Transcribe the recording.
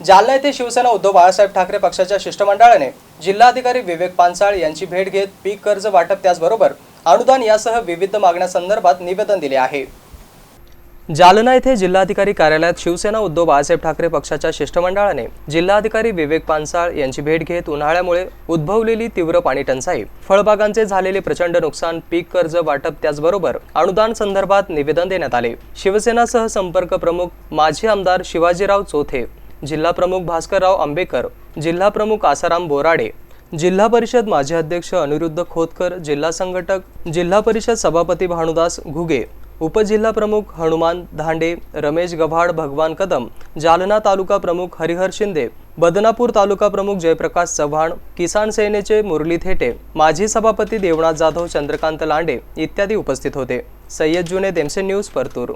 जालना येथे शिवसेना उद्धव बाळासाहेब ठाकरे पक्षाच्या शिष्टमंडळाने जिल्हाधिकारी विवेक पानसाळ यांची भेट घेत पीक कर्ज वाटप त्याचबरोबर अनुदान यासह विविध मागण्यासंदर्भात निवेदन दिले आहे. जालना येथे जिल्हाधिकारी कार्यालयात शिवसेना उद्धव बाळासाहेब ठाकरे पक्षाच्या शिष्टमंडळाने जिल्हाधिकारी विवेक पानसाळ यांची भेट घेत उन्हाळ्यामुळे उद्भवलेली तीव्र पाणी टंचाई फळबागांचे झालेले प्रचंड नुकसान पीक कर्ज वाटप त्याचबरोबर अनुदान संदर्भात निवेदन देण्यात आले. शिवसेनासह संपर्क प्रमुख माजी आमदार शिवाजीराव चोथे जिल्हा प्रमुख भास्करराव आंबेकर जिल्हा प्रमुख आसाराम बोराडे जिल्हा परिषद माजी अध्यक्ष अनिरुद्ध खोतकर जिल्हा संघटक जिल्हा परिषद सभापती भानुदास घुगे उपजिल्हा प्रमुख हनुमान धांडे रमेश गव्हाड भगवान कदम जालना तालुका प्रमुख हरिहर शिंदे बदनापूर तालुका प्रमुख जयप्रकाश चव्हाण किसान सेनेचे मुरली थेटे माजी सभापती देवनाथ जाधव चंद्रकांत लांडे इत्यादी उपस्थित होते. सय्यद जुने देमसे न्यूज परतूर.